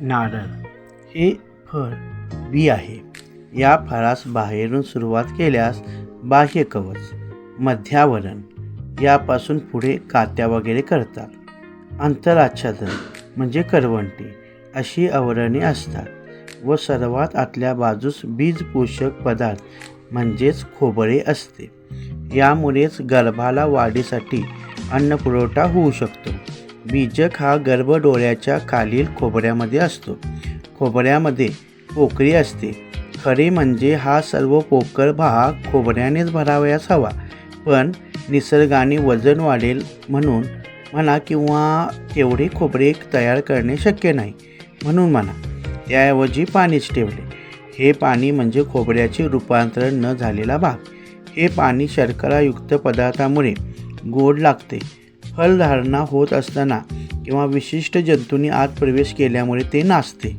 नारळ. हे फळ बी आहे. या फळास बाहेरून सुरुवात केल्यास बाह्य कवच मध्यावरण यापासून पुढे कात्या वगैरे करतात. अंतराच्छादन म्हणजे करवंटी अशी आवरणे असतात व सर्वात आतल्या बाजूस बीज पोषक पदार्थ म्हणजेच खोबरे असते. यामुळेच गर्भाला वाढीसाठी अन्नपुरवठा होऊ शकतो. बीजक हा गर्भ डोळ्याच्या खालील खोबऱ्यामध्ये असतो. खोबऱ्यामध्ये पोकळी असते. खरे म्हणजे हा सर्व पोकळ भाग खोबऱ्यानेच भरावयास हवा. पण निसर्गाने वजन वाढेल म्हणून म्हणा किंवा तेवढे खोबरे तयार करणे शक्य नाही म्हणून म्हणा. त्याऐवजी पाणीच ठेवले. हे पाणी म्हणजे खोबऱ्याचे रूपांतरण न झालेला भाग. हे पाणी शर्करायुक्त पदार्थामुळे गोड लागते. फलधारणा होत असताना किंवा विशिष्ट जंतूंनी आत प्रवेश केल्यामुळे ते नाचते